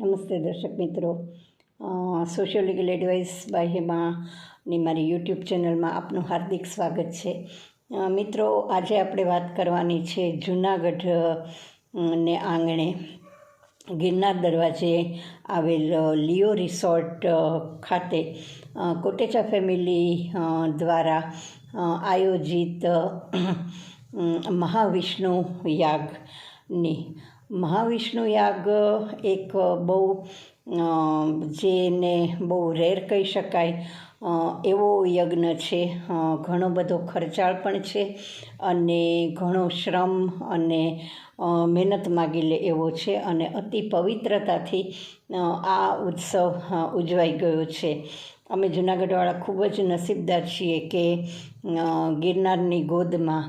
નમસ્તે દર્શક મિત્રો. Socio legal advice by Hemani મારી યુટ્યુબ ચેનલમાં આપનું હાર્દિક સ્વાગત છે. મિત્રો, આજે આપણે વાત કરવાની છે જૂનાગઢ ને આંગણે. ગિરનાર દરવાજે આવેલ લિયો રિસોર્ટ ખાતે કોટેચા ફેમિલી દ્વારા આયોજિત મહાવિષ્ણુ યાગની મહાવિષ્ણુ યાગ એક બહુ જેને બહુ રેર કહી શકાય એવો યજ્ઞ છે. ઘણો બધો ખર્ચાળ પણ છે અને ઘણો શ્રમ અને મહેનત માગી લે એવો છે અને અતિ પવિત્રતાથી આ ઉત્સવ ઉજવાઈ ગયો છે. અમે જુનાગઢવાળા ખૂબ જ નસીબદાર છીએ કે ગિરનારની ગોદમાં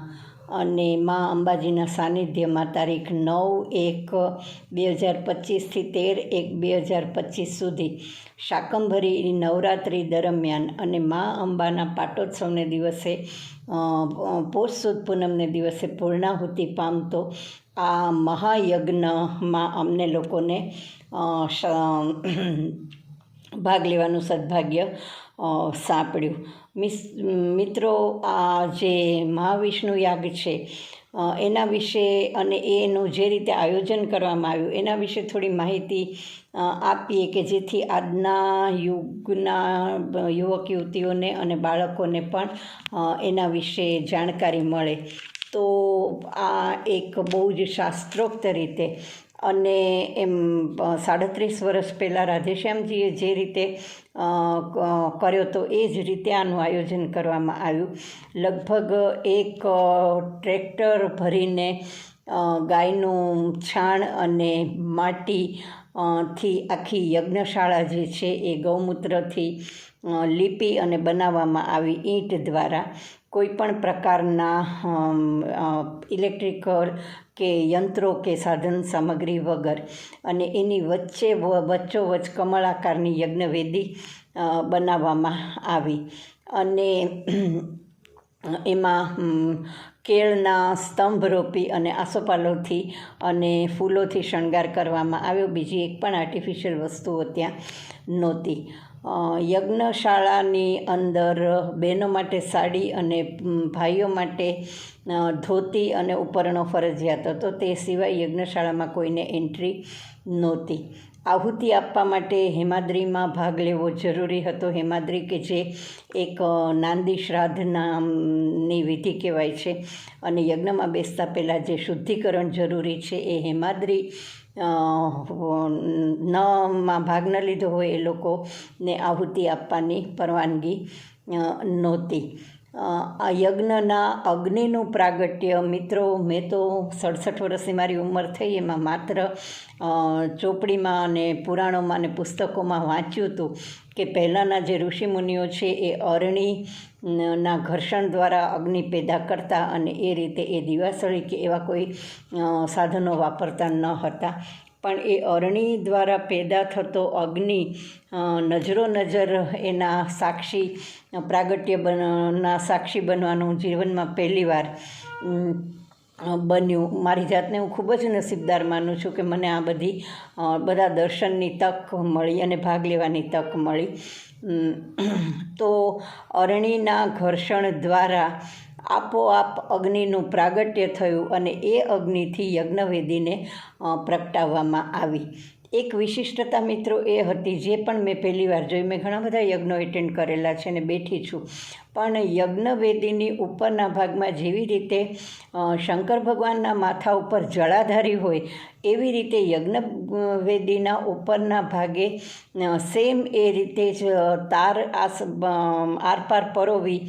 અને મા અંબાજીના સાનિધ્યમાં તારીખ નવ એક બે હજાર પચીસથી તેર એક બે હજાર પચીસ સુધી શાકંભરી નવરાત્રિ દરમિયાન અને મા અંબાના પાટોત્સવને દિવસે પોષ પૂનમને દિવસે પૂર્ણાહુતિ પામતો આ મહાયજ્ઞમાં અમને લોકોને ભાગ લેવાનું સદભાગ્ય સાંપડ્યું. મિસ, મિત્રો, આ જે મહાવિષ્ણુ યાગ છે એના વિશે અને એનું જે રીતે આયોજન કરવામાં આવ્યું, એના વિશે થોડી માહિતી આપીએ કે જેથી આજના યુગના યુવક યુવતીઓને અને બાળકોને પણ એના વિશે જાણકારી મળે. તો આ એક બહુ જ શાસ્ત્રોક્ત રીતે અને એમ સાડત્રીસ વર્ષ પહેલાં રાધેશ્યામજીએ જે રીતે કર્યો તો એ જ રીતે આનું આયોજન કરવામાં આવ્યું. લગભગ એક ટ્રેક્ટર ભરીને ગાયનું છાણ અને માટી થી આખી યજ્ઞશાળા જે છે એ ગૌમૂત્રથી લીપી અને બનાવવામાં આવી ઈંટ દ્વારા કોઈ પણ પ્રકારના ઇલેક્ટ્રિકલ કે યંત્રો કે સાધન સામગ્રી વગર અને એની વચ્ચે વચ્ચોવચ્ચ કમળ આકારની યજ્ઞવેદી બનાવવામાં આવી. અને એમાં કેળના સ્તંભ રોપી અને આસોપાલોથી અને ફૂલોથી શણગાર કરવામાં આવ્યો. બીજી એક પણ આર્ટિફિશિયલ વસ્તુઓ ત્યાં નહોતી. યજ્ઞશાળાની અંદર બહેનો માટે સાડી અને ભાઈઓ માટે ધોતી અને ઉપરણો ફરજિયાત હતો. તે સિવાય યજ્ઞશાળામાં કોઈને એન્ટ્રી નહોતી. આહુતિ આપવા માટે હેમાદ્રીમાં ભાગ લેવો જરૂરી હતો. હેમાદ્રી કે જે એક નાંદી શ્રાદ્ધ નામની વિધિ કહેવાય છે. અને યજ્ઞમાં બેસતા પહેલાં જે શુદ્ધિકરણ જરૂરી છે એ હેમાદ્રી માં ભાગ ન લીધો હોય એ લોકોને આહુતિ આપવાની પરવાનગી નહોતી. આ યજ્ઞના અગ્નિનું પ્રાગટ્ય, મિત્રો, મેં તો સડસઠ વર્ષની મારી ઉંમર થઈ, એમાં માત્ર ચોપડીમાં અને પુરાણોમાં અને પુસ્તકોમાં વાંચ્યું હતું કે પહેલાંના જે ઋષિમુનિઓ છે એ અરણી ન- ઘર્ષણ દ્વારા અગ્નિ પેદા કરતા અને એ રીતે એ દિવાસળી કે એવા કોઈ સાધનો વાપરતા ન હતા. પણ એ અરણી દ્વારા પેદા થતો અગ્નિ નજરો નજર એના સાક્ષી, પ્રાગટ્ય બનના સાક્ષી બનવાનું જીવનમાં પહેલીવાર બન્યું. મારી જાતને હું ખૂબ જ નસીબદાર માનું છું કે મને આ બધી બધા દર્શનની તક મળી અને ભાગ લેવાની તક મળી. તો અરણીના ઘર્ષણ દ્વારા આપોઆપ અગ્નિનું પ્રાગટ્ય થયું અને એ અગ્નિથી યજ્ઞવેદીને પ્રગટાવવામાં આવી. એક વિશિષ્ટતા મિત્રો એ હતી, જે પણ મેં પહેલી વાર જોઈ, મેં ઘણા બધા યજ્ઞો એટેન્ડ કરેલા છે અને બેઠી છું. પણ યજ્ઞવેદીની ઉપરના ભાગમાં જેવી રીતે શંકર ભગવાનના માથા ઉપર જળાધારી હોય, એવી રીતે યજ્ઞવેદીના ઉપરના ભાગે સેમ એ રીતે જ તાર આસ આરપાર પરોવી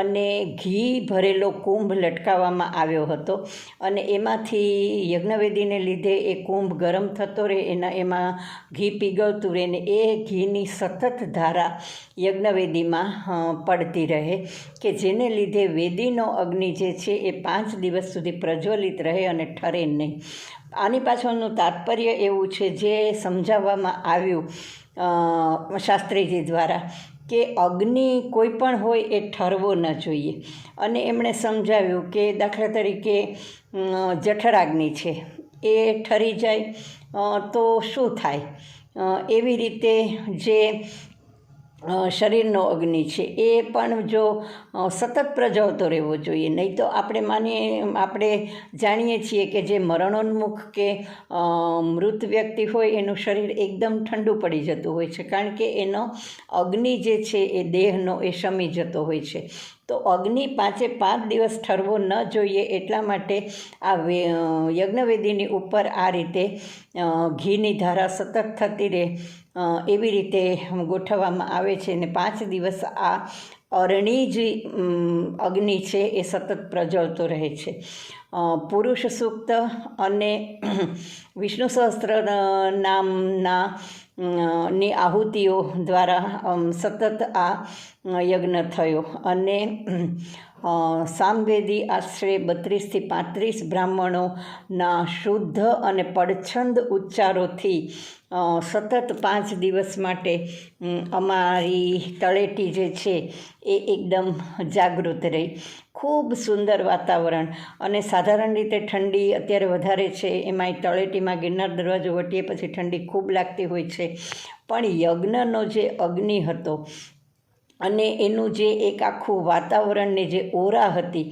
અને ઘી ભરેલો કુંભ લટકાવવામાં આવ્યો હતો. અને એમાંથી યજ્ઞવેદીને લીધે એ કુંભ ગરમ થતો રહે, એના, એમાં ઘી પીગળતું રહે ને એ ઘીની સતત ધારા યજ્ઞવેદીમાં પડતી રહે. કે જેને લીધે વેદીનો અગ્નિ જે છે એ પાંચ દિવસ સુધી પ્રજ્વલિત રહે અને ઠરે નહીં. આની પાછળનું તાત્પર્ય એવું છે જે સમજાવવામાં આવ્યું શાસ્ત્રીજી દ્વારા, કે અગ્નિ કોઈ પણ હોય એ ઠરવો ન જોઈએ. અને એમણે સમજાવ્યું કે દાખલા તરીકે જઠરાગ્નિ છે, એ ઠરી જાય તો શું થાય? એવી રીતે જે શરીરનો અગ્નિ છે. એ પણ જો સતત પ્રજવતો રહેવો જોઈએ. નહીં તો આપણે માનીએ, આપણે જાણીએ છીએ કે જે મરણોન્મુખ કે મૃત વ્યક્તિ હોય, એનું શરીર એકદમ ઠંડુ પડી જતું હોય છે. કારણ કે એનો અગ્નિ જે છે, એ દેહનો એ શમી જતો હોય છે. તો અગ્નિ પાંચે પાંચ દિવસ ઠરવો ન જોઈએ એટલા માટે આ યજ્ઞવેદીની ઉપર આ રીતે ઘીની ધારા સતત થતી રહે એવી રીતે ગોઠવવામાં આવે છે અને પાંચ દિવસ આ અરણી જે અગ્નિ છે એ સતત પ્રજવતો રહે છે. પુરુષ સૂક્ત અને વિષ્ણુ સહસ્ત્ર નામના ની આહુતિઓ દ્વારા સતત આ યજ્ઞ થયો. અને સામવેદી આશરે બત્રીસથી પાંત્રીસ બ્રાહ્મણોના શુદ્ધ અને પડછંદ ઉચ્ચારોથી સતત પાંચ દિવસ માટે અમારી તળેટી જે છે, એ એકદમ જાગૃત રહી. ખૂબ સુંદર વાતાવરણ અને સાધારણ રીતે ઠંડી અત્યારે વધારે છે, એમાંય તળેટીમાં ગિરનાર દરવાજો વટીએ પછી ઠંડી ખૂબ લાગતી હોય છે. પણ યજ્ઞનો જે અગ્નિ હતો અને એનું જે એક આખું વાતાવરણની જે ઓરા હતી,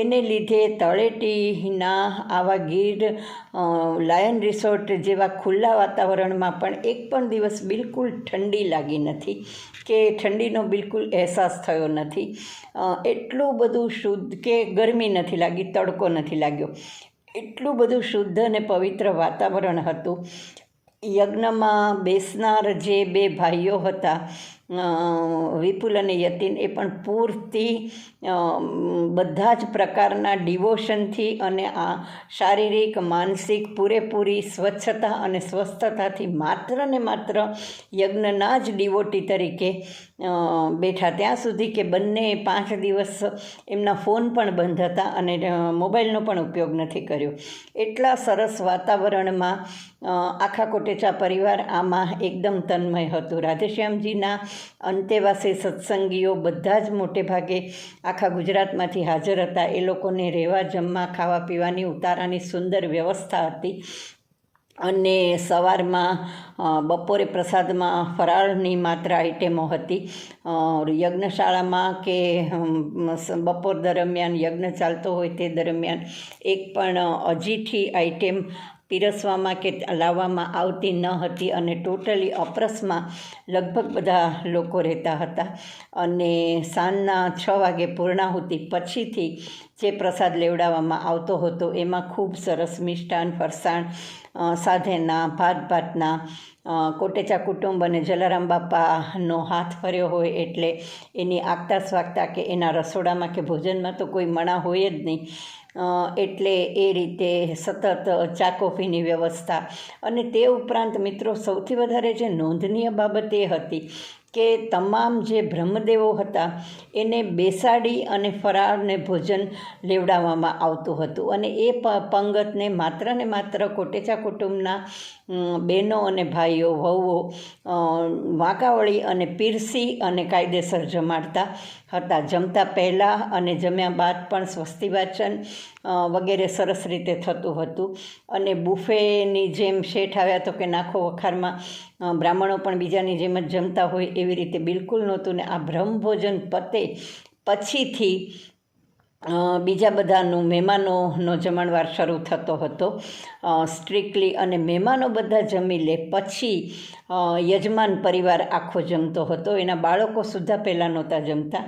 એને લીધે તળેટીના આવા ગીર લાયન રિસોર્ટ જેવા ખુલ્લા વાતાવરણમાં પણ એક પણ દિવસ બિલકુલ ઠંડી લાગી નથી, કે ઠંડીનો બિલકુલ અહેસાસ થયો નથી. એટલું બધું શુદ્ધ કે ગરમી નથી લાગી, તડકો નથી લાગ્યો. એટલું બધું શુદ્ધ અને પવિત્ર વાતાવરણ હતું. યજ્ઞમાં બેસનાર જે બે ભાઈઓ હતા વિપુલ અને યતિન એ પણ પૂરતી બધા જ પ્રકારના ડિવોશનથી અને આ શારીરિક, માનસિક પૂરેપૂરી સ્વચ્છતા અને સ્વસ્થતાથી માત્ર ને માત્ર યજ્ઞના જ ડિવોટી તરીકે બેઠા ત્યાં સુધી કે બંને પાંચ દિવસ એમના ફોન પણ બંધ હતા અને મોબાઈલનો પણ ઉપયોગ નથી કર્યો. એટલા સરસ વાતાવરણમાં આખા કોટેચા પરિવાર આમાં એકદમ તન્મય હતું. રાધેશ્યામજીના અંતેવાસી સત્સંગીઓ બધા જ મોટે ભાગે આખા ગુજરાતમાંથી હાજર હતા. એ લોકોને રહેવા, જમવા ખાવા પીવાની ઉતારાની સુંદર વ્યવસ્થા હતી. અને સવારમાં બપોરે પ્રસાદમાં ફરાળની માત્ર આઈટમો હતી. યજ્ઞશાળામાં કે બપોર દરમિયાન યજ્ઞ ચાલતો હોય તે દરમિયાન એક પણ અજીઠી આઈટમ પીરસવામાં કે લાવવામાં આવતી ન હતી અને ટોટલી અપ્રસમાં લગભગ બધા લોકો રહેતા હતા. અને સાંજના છ વાગે પૂર્ણાહુતિ પછીથી જે પ્રસાદ લેવડાવવામાં આવતો હતો, એમાં ખૂબ સરસ મિષ્ટાન, ફરસાણ સાધેના ભાત ભાતના કોટેચા કુટુંબ અને જલારામ બાપાનો હાથ ફર્યો હોય એટલે એની આગતા સ્વાગતા કે એના રસોડામાં કે ભોજનમાં તો કોઈ મણા હોય જ નહીં. એટલે એ રીતે સતત ચા કોફીની વ્યવસ્થા. અને તે ઉપરાંત મિત્રો સૌથી વધારે જે નોંધનીય બાબત એ હતી કે તમામ જે બ્રહ્મદેવો હતા એને બેસાડી અને ફરાળને ભોજન લેવડાવવામાં આવતું હતું. અને એ પંગતને માત્ર ને માત્ર કોટેચા કુટુંબના બહેનો અને ભાઈઓ વહુઓ વાંકાવળી અને પીરસી અને કાયદેસર જમાડતા હતા. જમતા પહેલાં અને જમ્યા બાદ પણ સ્વસ્તિ વાચન અ, વગેરે સરસ રીતે થતું હતું. અને બુફેની જેમ શેઠ આવ્યા તો કે નાખો વખારમાં બ્રાહ્મણો પણ બીજાની જેમ જ જમતા હોય એવી રીતે બિલકુલ નહોતું. ને આ બ્રહ્મભોજન પતે પછીથી બીજા બધાનું મહેમાનોનો જમણવાર શરૂ થતો હતો. સ્ટ્રિક્ટલી અને મહેમાનો બધા જમી લે પછી યજમાન પરિવાર આખો જમતો હતો. એના બાળકો સુદ્ધા પહેલાં નહોતા જમતા.